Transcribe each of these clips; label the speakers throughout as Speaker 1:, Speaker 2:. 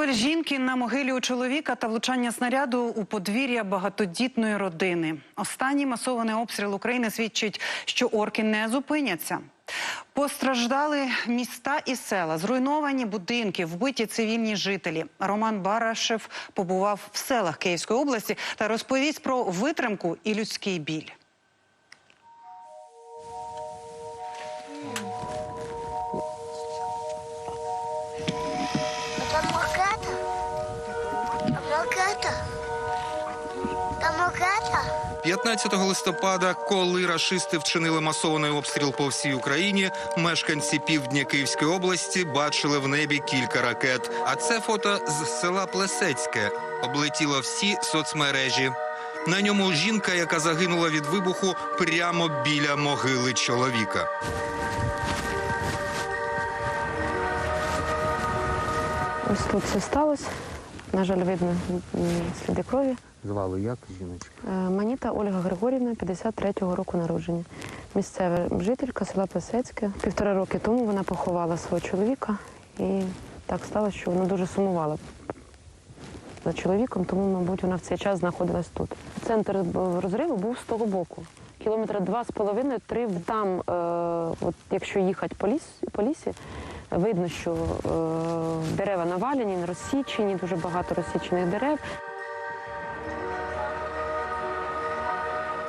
Speaker 1: Пель жінки на могилі у чоловіка та влучання снаряду у подвір'я багатодітної родини. Останній масований обстріл України свідчить, що орки не зупиняться. Постраждали міста і села, зруйновані будинки, вбиті цивільні жителі. Роман Барашев побував в селах Київської області та розповість про витримку і людський біль.
Speaker 2: Там? Там ракета?
Speaker 3: 15 листопада, коли рашисти вчинили масований обстріл по всій Україні, мешканці півдня Київської області бачили в небі кілька ракет. А це фото з села Плесецьке облетіло всі соцмережі. На ньому жінка, яка загинула від вибуху прямо біля могили чоловіка.
Speaker 4: Ось тут все сталося. На жаль, видно сліди крові.
Speaker 5: Звали як жіночку?
Speaker 4: Е, Маніта Ольга Григорівна, 53-го року народження. Місцева жителька села Плесецьке. Півтора роки тому вона поховала свого чоловіка і так сталося, що вона дуже сумувала за чоловіком, тому, мабуть, вона в цей час знаходилась тут. Центр розриву був з того боку. Кілометра два з половиною, три там, е, от якщо їхати по, ліс, по лісі, видно, що е, дерева навалені, розсічені, дуже багато розсічених дерев.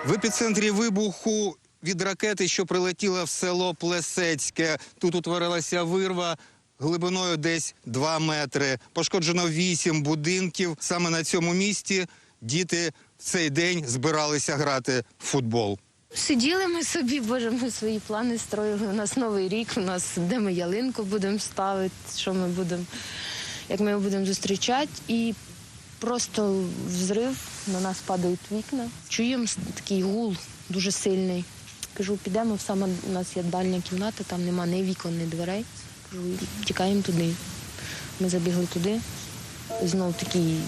Speaker 3: В епіцентрі вибуху від ракети, що прилетіла в село Плесецьке. Тут утворилася вирва глибиною десь 2 метри. Пошкоджено 8 будинків. Саме на цьому місці діти в цей день збиралися грати в футбол.
Speaker 6: Сиділи ми собі, боже, ми свої плани строїли. У нас новий рік, у нас де ми ялинку будемо ставити, що ми будемо, як ми його будемо зустрічати. І просто взрив, на нас падають вікна. Чуємо такий гул дуже сильний. Кажу, підемо саме у нас є дальня кімната, там нема ні вікон, ні дверей. Кажу, тікаємо туди. Ми забігли туди. Знов такий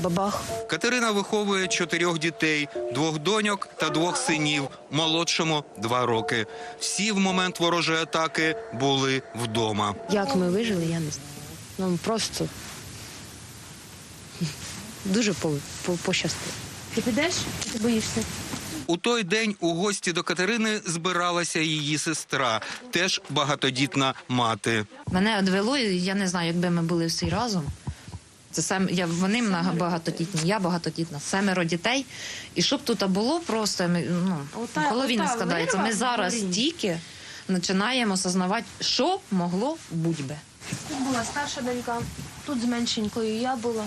Speaker 6: бабах.
Speaker 3: Катерина виховує чотирьох дітей, двох доньок та двох синів, молодшому два роки. Всі в момент ворожої атаки були вдома.
Speaker 6: Як ми вижили, я не знаю. Нам просто дуже по, по, пощастило. Ти підеш? Чи ти боїшся?
Speaker 3: У той день у гості до Катерини збиралася її сестра, теж багатодітна мати.
Speaker 7: Мене одвело, і я не знаю, якби ми були всі разом. Це сам я вони багатодітні, я багатодітна, семеро дітей. І щоб тут було просто ми, ну, в голові не складається. Ми зараз тільки починаємо осознавати, що могло бути би.
Speaker 6: Тут була старша донька, тут з меншенькою я була.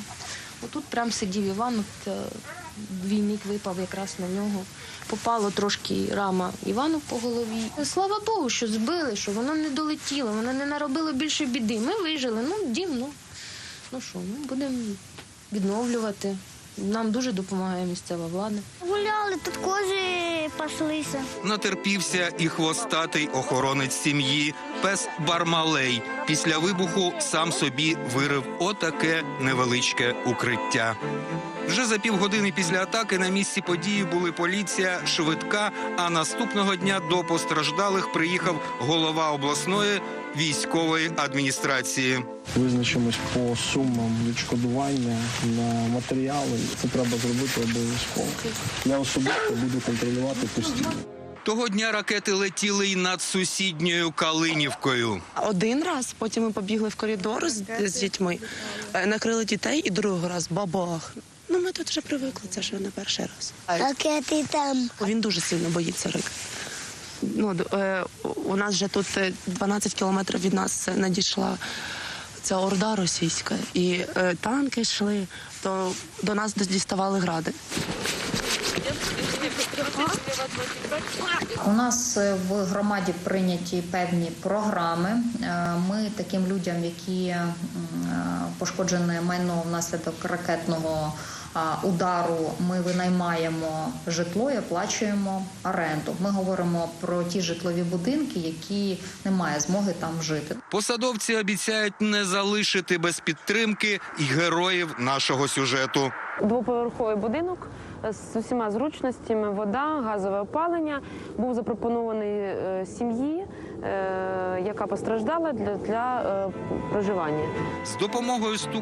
Speaker 6: Отут прям сидів Іван, от, е, двійник випав якраз на нього. Попало трошки рама Івану по голові. Слава Богу, що збили, що воно не долетіло, воно не наробило більше біди. Ми вижили. Ну, дім, ну, ну що, ми будемо відновлювати. Нам дуже допомагає місцева влада.
Speaker 2: Гуляли, тут кози паслися.
Speaker 3: Натерпівся і хвостатий охоронець сім'ї, пес Бармалей. Після вибуху сам собі вирив отаке невеличке укриття. Вже за півгодини після атаки на місці події були поліція, швидка. А наступного дня до постраждалих приїхав голова обласної військової адміністрації.
Speaker 8: Визначимось по сумам відшкодування на матеріали. Це треба зробити обов'язково. Я особисто буду контролювати постійно.
Speaker 3: Того дня ракети летіли й над сусідньою Калинівкою.
Speaker 9: Один раз, потім ми побігли в коридор з, з дітьми, е, накрили дітей і другий раз бабах. Ну, ми тут вже привикли, це вже не перший раз.
Speaker 2: Ракети там.
Speaker 9: Він дуже сильно боїться рик. Ну, е, у нас вже тут е, 12 кілометрів від нас надійшла ця орда російська, і е, танки йшли, то до нас діставали гради.
Speaker 10: У нас е, в громаді прийняті певні програми. Е, Ми таким людям, які е, пошкоджене майно внаслідок ракетного удару, ми винаймаємо житло і оплачуємо оренду. Ми говоримо про ті житлові будинки, які немає змоги там жити.
Speaker 3: Посадовці обіцяють не залишити без підтримки і героїв нашого сюжету.
Speaker 4: Двоповерховий будинок з усіма зручностями, вода, газове опалення був запропонований е, сім'ї, е, яка постраждала для, е, проживання.
Speaker 3: З допомогою стук